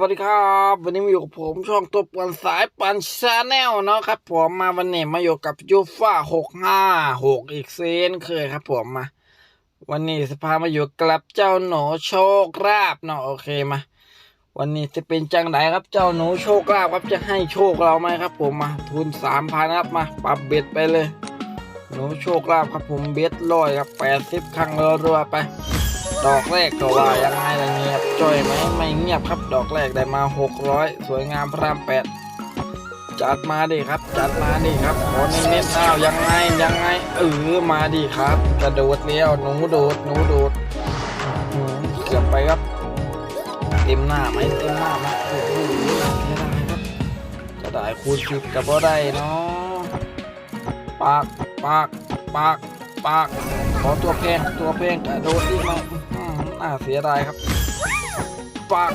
วัสดีครับ วันนี้มาอยู่กับผมช่องตัวปวนสายปันชาแนลเนาะครับผมมาวันนี้มาอยู่กับยูฟ่าหกห้าหกอีกเซนเคยครับผมมา วันนี้สพามาอยู่กับเจ้าหนูโชคราบเนาะโอเคมา วันนี้จะเป็นจังไหนครับเจ้าหนูโชคลาภครับจะให้โชคเราไหมครับ ผมมา ทุนสามพันครับมาปรับเบ็ดไปเลย หนูโชคลาภครับผมเบ็ดร้อยครับแปดสิบครั้งรัวๆไป ดอกแรกก็ว่ายังไงล่ะเงียบจ้อยไหมไม่เงียบครับ ดอกแรกได้มาหกร้อยสวยงามพระรามแปดจัดมาดิครับ จัดมาดิครับขอเน้นๆอ้าวยังไงยังไงเออมาดิครับ กระโดดเลี้ยวหนูโดดหนูโดดเกือบไปครับ เต็มหน้าไหมเต็มหน้าไหมโอ้โหเสียดายครับจะได้คูณสิบกับบ่ได้เนาะปากปากปาก ปาก ขอตัวแพงตัวแพงกระโดดอีกไหมอื้อหือน่าเสียดายครับ ปาก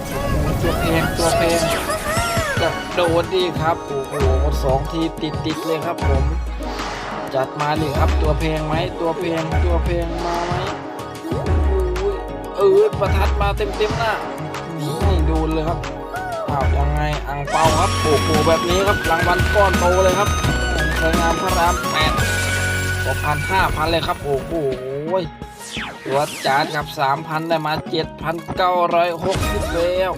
ตัวแพงตัวแพงกระโดดดีครับโอ้โหสองทีติดติดเลยครับผม จัดมาดิครับตัวเพลงไหมตัวเพลงตัวเพลงมาไหมโอ้โหเออประทัดมาเต็มเต็มหน้าไม่ดนเลยครับอ้าวยังไงอังเปาครับโอ้โหแบบนี้ครับรางวัลก้อนโตเลยครับสวยงามพระรามแปด กว่าพันห้าพันเลยครับ โอ้โหตัวจานครับสามพันได้มาเจ็ดพันเก้าร้อยหกสิบแล้ว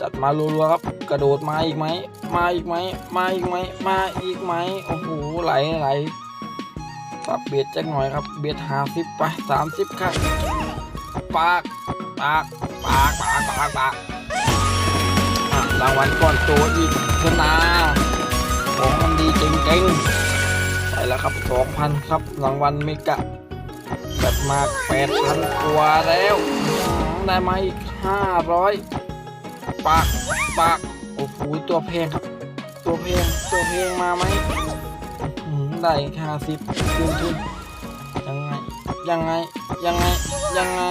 จัดมารัวๆครับ กระโดดมาอีกไหม มาอีกไหม มาอีกไหม มาอีกไหม โอ้โห ไหลไหลปรับเบียดจักหน่อยครับ เบียดห้าสิบไปสามสิบครับ ปาก ปาก ปาก ปาก ปาก ปากรางวัลก้อนโตอีกชนะ ครับสองพันครับรางวัลเมกะจัดมาแปดพันกว่าแล้วได้มาอีกห้าร้อยปากปากโอ้โหตัวเพลงครับ ตัวเพลงตัวเพลงมาไหมหือได้ห้าสิบขึ้นขึ้นยังไงยังไงยังไงยังไง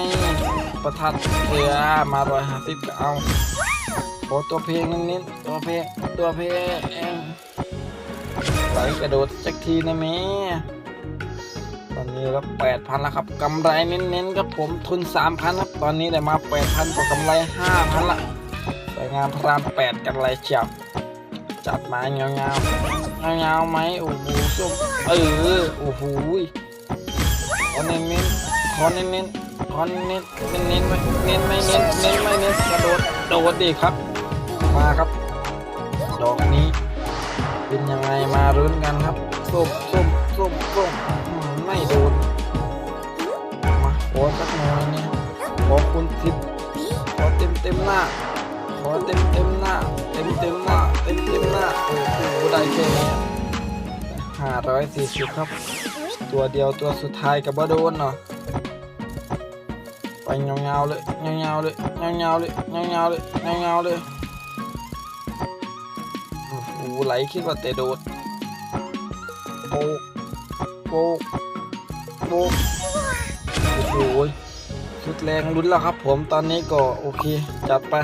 ประทัดเอือมาร้อยห้าสิบก็เอาโอ้ตัวเพลงนิดๆตัวเพลงตัวเพลง ไหลกระโดดสักทีนะแม่ตอนนี้ก็แปดพันแล้วครับกำไรเน้นๆครับผมทุนสามพันครับ ตอนนี้ได้มาแปดพันก็กำไรห้าพันละสวยงามพระรามแปดกันไรเชียวจัดมาเงาเงาเงาเงาๆไหมโอ้โหส้มเออโอ้โหขอเน้นเน้นๆขอเน้นเน้นๆขอเน้นเน้นเน้นเน้นๆไหมเน้นไม่เน้นเน้นไม่เน้นกระโดดโดดดีครับ มาครับ เป็นยังไงมารุ้นกันครับส้มส้มส้มส้มไม่โดนมาขอสักหน่อยเนี่ยขอคุณทิพย์ขอเต็มเต็มหน้า ขอเต็มเต็มหน้า เต็มเต็มหน้า เต็มเต็มหน้าโอ้โหได้แค่นี้ห้าร้อยสี่สิบครับ ตัวเดียวตัวสุดท้ายกับบโดนเนาะไปเงาๆเลยเงาๆเลยเงาๆเลยเงาๆเลยเงาๆเลย ไหลคิดว่าแต่โดดโปกโปกโปกโอ้โหสุดแรงลุ้นแล้วครับ ผมตอนนี้ก็โอเค จัดไป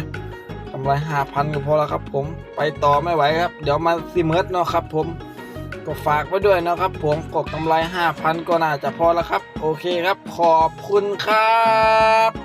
กำไรห้าพันก็พอแล้วครับผม ไปต่อไม่ไหวครับ เดี๋ยวมาซิเมิร์ดเนาะครับ ผม ก็ฝากไว้ด้วยนะครับ ผมกดกำไรห้าพันก็น่าจะพอแล้วครับ โอเคครับ ขอบคุณครับ